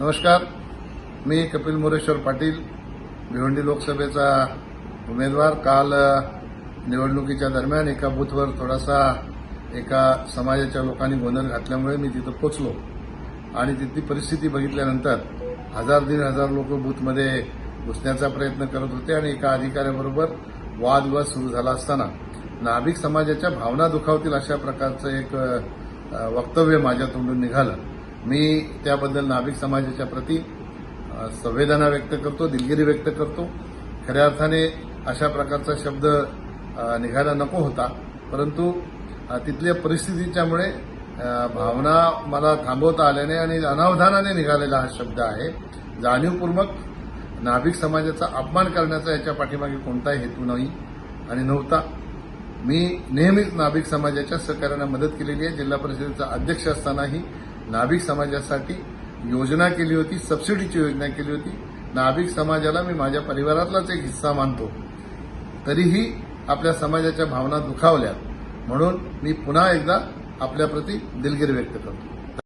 नमस्कार. मी कपिल मोरेश्वर पाटील भिवंडी लोकसभेचा उमेदवार. काल निवडणुकीच्या दरम्यान एका बूथवर थोडासा एका समाजाच्या लोकांनी गोंधळ घातल्यामुळे मी तिथं पोचलो. आणि तिथली परिस्थिती बघितल्यानंतर हजार दीड हजार लोक बूथमध्ये घुसण्याचा प्रयत्न करत होते आणि एका अधिकाऱ्याबरोबर वादविवाद सुरू झाला असताना. नाभिक समाजाच्या भावना दुखावतील अशा प्रकारचं एक वक्तव्य माझ्या तोंडून निघालं. मी त्याबद्दल नाभिक समाजाच्या प्रती संवेदना व्यक्त करतो दिलगिरी व्यक्त करतो. खऱ्या अर्थाने अशा प्रकारचा शब्द निघायला नको होता. परंतु तिथल्या परिस्थितीच्यामुळे भावना मला थांबवता आल्याने आणि अनावधानाने निघालेला हा शब्द आहे. जाणीवपूर्वक नाभिक समाजाचा अपमान करण्याचा याच्या पाठीमागे कोणताही हेतू नाही आणि नव्हता. मी नेहमीच नाभिक समाजाच्या सहकार्यानं मदत केलेली आहे. जिल्हा परिषदेचा अध्यक्ष असतानाही नाभिक समाजासाठी योजना केली होती सबसिडीची योजना केली होती. नाभिक समाजाला मी माझ्या परिवारातलाच एक हिस्सा मानतो. तरीही आपल्या समाजाच्या भावना दुखावल्या म्हणून मी पुन्हा एकदा आपल्याप्रती दिलगिरी व्यक्त करतो.